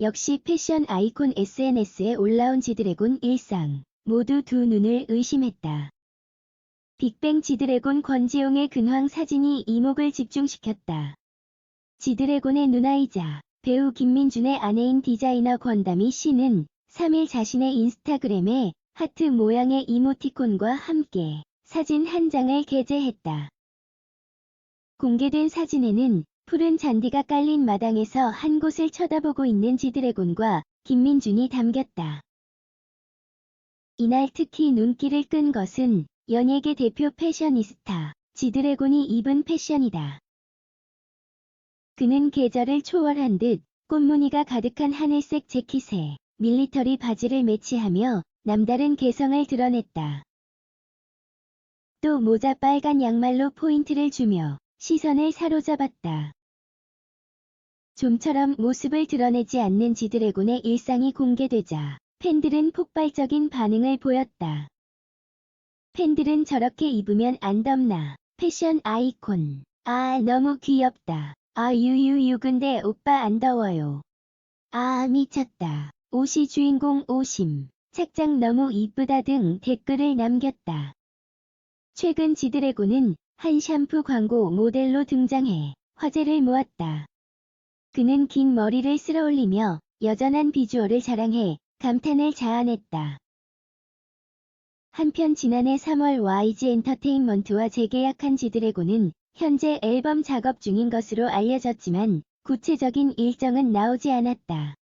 역시 패션 아이콘 SNS에 올라온 지드래곤 일상. 모두 두 눈을 의심했다. 빅뱅 지드래곤 권지용의 근황 사진이 이목을 집중시켰다. 지드래곤의 누나이자 배우 김민준의 아내인 디자이너 권다미 씨는 3일 자신의 인스타그램에 하트 모양의 이모티콘과 함께 사진 한 장을 게재했다. 공개된 사진에는 푸른 잔디가 깔린 마당에서 한 곳을 쳐다보고 있는 지드래곤과 김민준이 담겼다. 이날 특히 눈길을 끈 것은 연예계 대표 패셔니스타 지드래곤이 입은 패션이다. 그는 계절을 초월한 듯 꽃무늬가 가득한 하늘색 재킷에 밀리터리 바지를 매치하며 남다른 개성을 드러냈다. 또 모자 빨간 양말로 포인트를 주며 시선을 사로잡았다. 좀처럼 모습을 드러내지 않는 지드래곤의 일상이 공개되자 팬들은 폭발적인 반응을 보였다. 팬들은 저렇게 입으면 안 덥나. 패션 아이콘. 아, 너무 귀엽다. 아, 유유유 근데 오빠 안 더워요. 아, 미쳤다. 옷이 주인공 오심. 착장 너무 이쁘다 등 댓글을 남겼다. 최근 지드래곤은 한 샴푸 광고 모델로 등장해 화제를 모았다. 그는 긴 머리를 쓸어올리며 여전한 비주얼을 자랑해 감탄을 자아냈다. 한편 지난해 3월 YG 엔터테인먼트와 재계약한 지드래곤은 현재 앨범 작업 중인 것으로 알려졌지만 구체적인 일정은 나오지 않았다.